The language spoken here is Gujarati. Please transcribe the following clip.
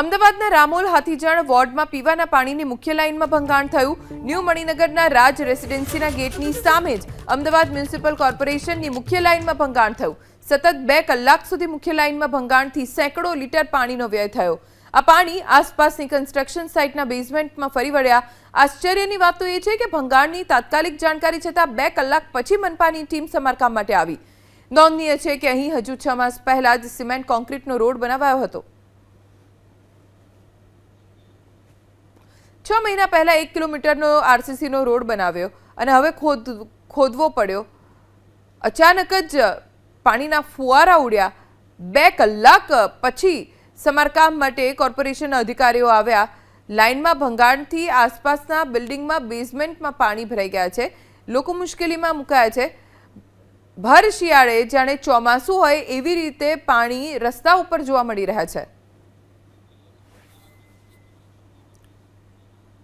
અમદાવાદના રામોલ હાથીજણ વોર્ડમાં પીવાના પાણીની મુખ્ય લાઇનમાં ભંગાણ થયું. ન્યૂ મણિનગરના રાજ રેસિડેન્સીના ગેટની સામે જ અમદાવાદ મ્યુનિસિપલ કોર્પોરેશનની મુખ્ય લાઇનમાં ભંગાણ થયું. સતત બે કલાક સુધી મુખ્ય લાઇનમાં ભંગાણથી સેંકડો લીટર પાણીનો વ્યય થયો. આ પાણી આસપાસની કન્સ્ટ્રક્શન સાઇટના બેઝમેન્ટમાં ફરી વળ્યા. આશ્ચર્યની વાત તો એ છે કે ભંગાણની તાત્કાલિક જાણકારી છતાં બે કલાક પછી મનપાની ટીમ સમારકામ માટે આવી. નોંધનીય છે કે અહીં હજુ છ માસ પહેલા જ સિમેન્ટ કોન્ક્રીટનો રોડ બનાવાયો હતો. છ મહિના પહેલા એક કિલોમીટરનો આરસીસીનો રોડ બનાવ્યો અને હવે ખોદ, ખોદવો પડ્યો. અચાનક જ પાણીના ફુવારા ઉડ્યા. બે કલાક પછી સમારકામ માટે કોર્પોરેશનના અધિકારીઓ આવ્યા. લાઇનમાં ભંગાણથી આસપાસના બિલ્ડિંગમાં બેઝમેન્ટમાં પાણી ભરાઈ ગયા છે. લોકો મુશ્કેલીમાં મુકાયા છે. ભર શિયાળે જાણે ચોમાસું હોય એવી રીતે પાણી રસ્તા ઉપર જોવા મળી રહ્યા છે.